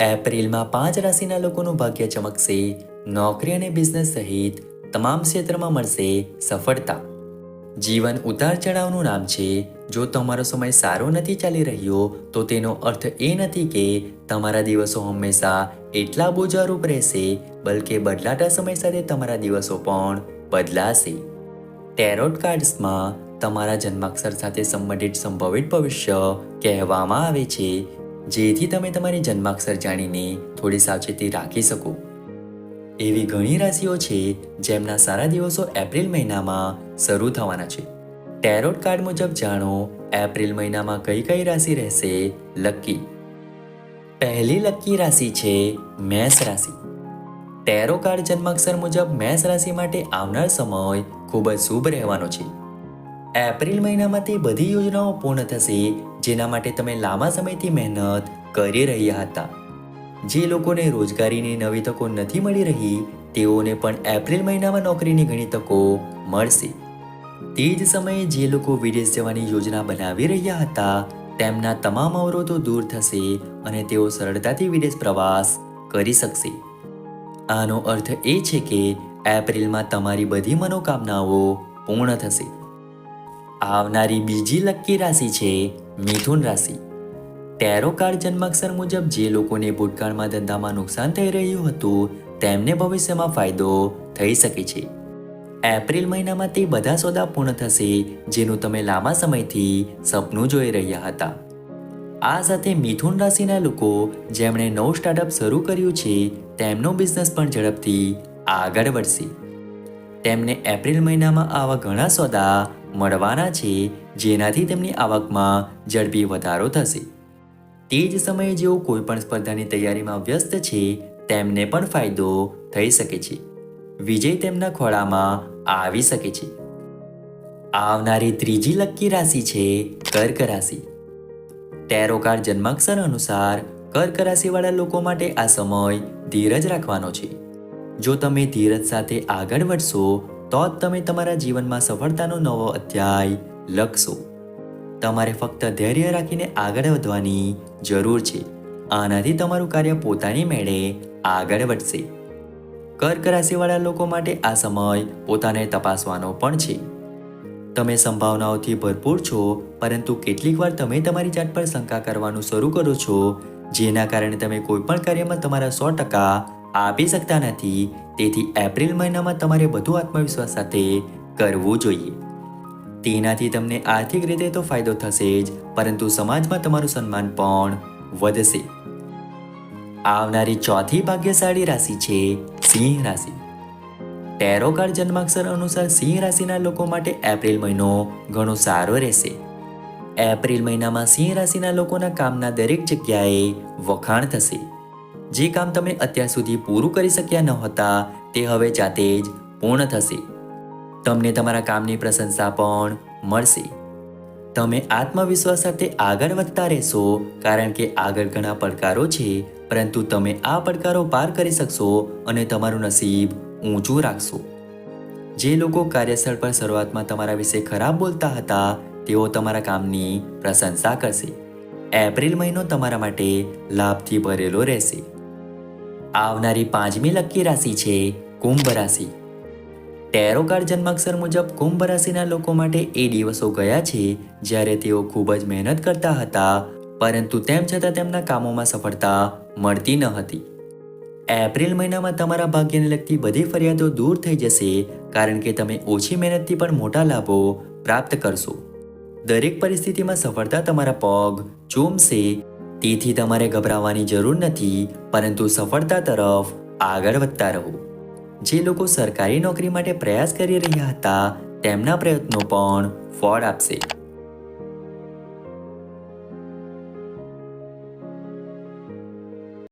એપ્રિલમાં પાંચ રાશિના લોકોનું ભાગ્ય ચમકશે, નોકરી અને બિઝનેસ સહિત તમામ ક્ષેત્રમાં મળશે સફળતા. જીવન ઉતાર ચઢાવનું નામ છે. જો તમારો સમય સારો નથી ચાલી રહ્યો, તો તેનો અર્થ એ નથી કે તમારા દિવસો હંમેશા એટલા બોજારૂપ રહેશે, બલકે બદલાતા સમય સાથે તમારા દિવસો પણ બદલાશે. ટેરોટ કાર્ડ્સમાં તમારા જન્માક્ષર સાથે સંબંધિત સંભવિત ભવિષ્ય કહેવામાં આવે છે. જેથી તમે તમારી જન્માક્ષર જાણીને થોડી સાવચેતી રાખી શકો. એવી ઘણી રાશિઓ છે જેમના સારા દિવસો એપ્રિલ મહિનામાં શરૂ થવાના છે. ટેરોટ કાર્ડ મુજબ જાણો, એપ્રિલ મહિનામાં કઈ કઈ રાશિ રહેશે? લકી. પહેલી લકી રાશિ છે મેષ રાશિ. ટેરો કાર્ડ જન્માક્ષર મુજબ મેષ રાશિ માટે આવનાર સમય ખૂબ જ શુભ રહેવાનો છે. એપ્રિલ મહિનામાં તે બધી યોજનાઓ પૂર્ણ થશે, જેના માટે તમે લાંબા સમયથી મહેનત કરી રહ્યા હતા. જે લોકોને રોજગારીની નવી તકો નથી મળી રહી, તેઓને પણ એપ્રિલ મહિનામાં નોકરીની ઘણી તકો મળશે. તે જ સમયે જે લોકો વિદેશ જવાની યોજના બનાવી રહ્યા હતા, તેમના તમામ અવરોધો દૂર થશે અને તેઓ સરળતાથી વિદેશ પ્રવાસ કરી શકશે. આનો અર્થ એ છે કે એપ્રિલમાં તમારી બધી મનોકામનાઓ પૂર્ણ થશે. આવનારી બીજી લકી રાશિ છે મિથુન રાશિ. ટેરો કાર્ડ જન્માક્ષર મુજબ જે લોકોને ભૂતકાળમાં ધંધામાં નુકસાન થઈ રહ્યું હતું, તેમને ભવિષ્યમાં ફાયદો થઈ શકે છે. એપ્રિલ મહિનામાં તે બધા સોદા પૂર્ણ થશે, જેનું તમે લાંબા સમયથી સપનું જોઈ રહ્યા હતા. આ સાથે મિથુન રાશિના લોકો, જેમણે નવું સ્ટાર્ટઅપ શરૂ કર્યું છે, તેમનો બિઝનેસ પણ ઝડપથી આગળ વધશે. તેમને એપ્રિલ મહિનામાં આવા ઘણા સોદા મળવાના છે, જેનાથી તેમની આવકમાં ઝડપી વધારો થશે. તે જ સમયે જેઓ કોઈપણ સ્પર્ધાની તૈયારીમાં વ્યસ્ત છે, તેમને પણ ફાયદો થઈ શકે છે. વિજય તેમના ખોળામાં આવી શકે છે. આવનારી ત્રીજી લકી રાશિ છે કર્ક રાશિ. ટેરોકાર જન્માક્ષર અનુસાર કર્ક રાશિવાળા લોકો માટે આ સમય ધીરજ રાખવાનો છે. જો તમે ધીરજ સાથે આગળ વધશો તો જ તમે તમારા જીવનમાં સફળતાનો નવો અધ્યાય લખશો. તમારે ફક્ત ધૈર્ય રાખીને આગળ વધવાની જરૂર છે. આનાથી તમારું કાર્ય પોતાની મેળે આગળ વધશે. કર્ક રાશિવાળા લોકો માટે આ સમય પોતાને તપાસવાનો પણ છે. તમે સંભાવનાઓથી ભરપૂર છો, પરંતુ કેટલીક વાર તમે તમારી જાત પર શંકા કરવાનું શરૂ કરો છો, જેના કારણે તમે કોઈપણ કાર્યમાં તમારા સો ટકા આપી શકતા નથી તેથી એપ્રિલ મહિનામાં તમારે વધુ આત્મવિશ્વાસ સાથે કરવું જોઈએ. તેનાથી તમને આર્થિક રીતે તો ફાયદો થશે જ, પરંતુ સમાજમાં તમારું સન્માન પણ વધશે. આવનારી ચોથી ભાગ્યશાળી રાશિ છે સિંહ રાશિ. ટેરોકાર જન્માક્ષર અનુસાર સિંહ રાશિના લોકો માટે એપ્રિલ મહિનો ઘણો સારો રહેશે. એપ્રિલ મહિનામાં સિંહ રાશિના લોકોના કામના દરેક જગ્યાએ વખાણ થશે. જે કામ તમે અત્યાર સુધી પૂરું કરી શક્યા ન હતા, તે હવે જાતે જ પૂર્ણ થશે. તમને તમારા કામની પ્રશંસા પણ મળશે. તમે આત્મવિશ્વાસ સાથે આગળ વધતા રહેશો, કારણ કે આગળ ઘણા પડકારો છે, પરંતુ તમે આ પડકારો પાર કરી શકશો અને તમારું નસીબ ઊંચું રાખશો. જે લોકો કાર્યસ્થળ પર શરૂઆતમાં તમારા વિશે ખરાબ બોલતા હતા, તેઓ તમારા કામની પ્રશંસા કરશે. એપ્રિલ મહિનો તમારા માટે લાભથી ભરેલો રહેશે. આવનારી પાંચમી લકી રાશિ છે કુંભ રાશિ. ટેરો જન્માક્ષર મુજબ કુંભ રાશિના લોકો માટે એ દિવસો ગયા છે જ્યારે તેઓ ખૂબ જ મહેનત કરતા હતા, પરંતુ તેમ છતાં તેમના કામોમાં સફળતા મળતી ન હતી. એપ્રિલ મહિનામાં તમારા ભાગ્યને લગતી બધી ફરિયાદો દૂર થઈ જશે, કારણ કે તમે ઓછી મહેનતથી પણ મોટા લાભો પ્રાપ્ત કરશો. દરેક પરિસ્થિતિમાં સફળતા તમારા પગ ચૂમશે તેથી તમારે ગભરાવાની જરૂર નથી, પરંતુ સફળતા તરફ આગળ વધતા રહો. જે લોકો સરકારી નોકરી માટે પ્રયાસ કરી રહ્યા હતા, તેમના પ્રયત્નો પણ ફળ આપશે.